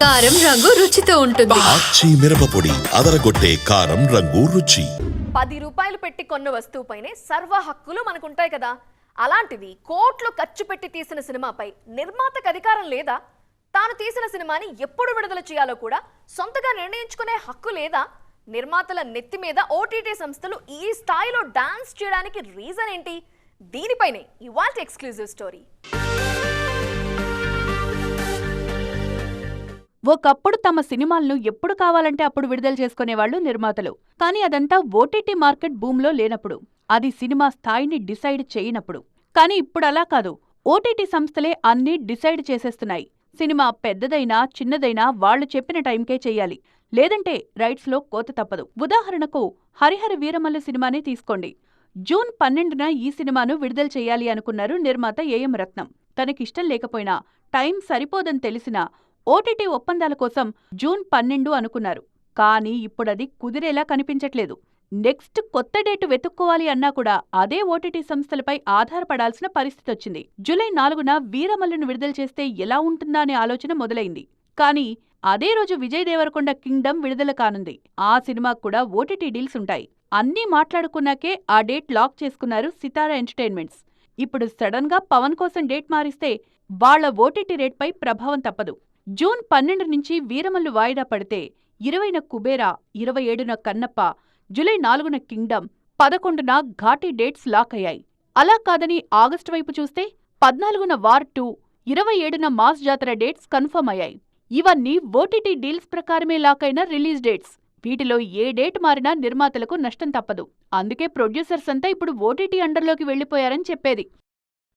కారం రంగు రుచితో ఉంటుంది. ఆచి మిరపపొడి అదరగొట్టే కారం రంగు రుచి. పది రూపాయలు పెట్టి కొన్న వస్తువుపైనే సర్వ హక్కులు మనకుంటాయి కదా. అలాంటిది కోట్లు ఖర్చు పెట్టి తీసిన సినిమాపై నిర్మాతకు అధికారం లేదా? తాను తీసిన సినిమాని ఎప్పుడు విడుదల చేయాలో కూడా సొంతగా నిర్ణయించుకునే హక్కు లేదా? నిర్మాతల నెత్తి మీద ఓటీటీ సంస్థలు ఈ స్థాయిలో డాన్స్ చేయడానికి రీజన్ ఏంటి? దీనిపైనే ఇవాళ ఎక్స్క్లూజివ్ స్టోరీ. ఒకప్పుడు తమ సినిమాలను ఎప్పుడు కావాలంటే అప్పుడు విడుదల చేసుకునేవాళ్ళు నిర్మాతలు. కానీ అదంతా ఓటీటీ మార్కెట్ బూమ్లో లేనప్పుడు అది సినిమా స్థాయిని డిసైడ్ చేయనప్పుడు. కానీ ఇప్పుడు అలా కాదు. ఓటీటీ సంస్థలే అన్నీ డిసైడ్ చేసేస్తున్నాయి. సినిమా పెద్దదైనా చిన్నదైనా వాళ్ళు చెప్పిన టైంకే చెయ్యాలి లేదంటే రైట్స్లో కోత తప్పదు. ఉదాహరణకు హరిహర వీరమల్లు సినిమానే తీసుకోండి. జూన్ పన్నెండున ఈ సినిమాను విడుదల చేయాలి అనుకున్నారు నిర్మాత ఏఎం రత్నం. తనకిష్టం లేకపోయినా టైం సరిపోదని తెలిసినా ఓటీటీ ఒప్పందాల కోసం జూన్ పన్నెండు అనుకున్నారు. కానీ ఇప్పుడది కుదిరేలా కనిపించట్లేదు. నెక్స్ట్ కొత్త డేటు వెతుక్కోవాలి అన్నా కూడా అదే ఓటీటీ సంస్థలపై ఆధారపడాల్సిన పరిస్థితి వచ్చింది జూలై నాలుగున వీరమల్లును విడుదల చేస్తే ఎలా ఉంటుందా అనే ఆలోచన మొదలైంది. కానీ అదే రోజు విజయ్ దేవరకొండ కింగ్డమ్ విడుదల కానుంది. ఆ సినిమాకు కూడా ఓటీటీ డీల్స్ ఉంటాయి. అన్నీ మాట్లాడుకున్నాకే ఆ డేట్ లాక్ చేసుకున్నారు సితారా ఎంటర్టైన్మెంట్స్. ఇప్పుడు సడన్గా పవన్ కోసం డేట్ మారిస్తే వాళ్ళ ఓటీటీ రేట్పై ప్రభావం తప్పదు. జూన్ పన్నెండు నుంచి వీరమల్లు వాయిదా పడితే ఇరవైన కుబేరా ఇరవై ఏడున కన్నప్ప జూలై నాలుగున కింగ్డమ్ పదకొండున ఘాటీ డేట్స్ లాక్ అయ్యాయి. అలా కాదని ఆగస్టు వైపు చూస్తే పద్నాలుగున వార్ టూ ఇరవై ఏడున మాస్ జాతర డేట్స్ కన్ఫర్మ్ అయ్యాయి. ఇవన్నీ ఓటీటీ డీల్స్ ప్రకారమే లాక్ అయిన రిలీజ్ డేట్స్. వీటిలో ఏ డేట్ మారినా నిర్మాతలకు నష్టం తప్పదు. అందుకే ప్రొడ్యూసర్స్ అంతా ఇప్పుడు ఓటీటీ అండర్లోకి వెళ్ళిపోయారని చెప్పేది.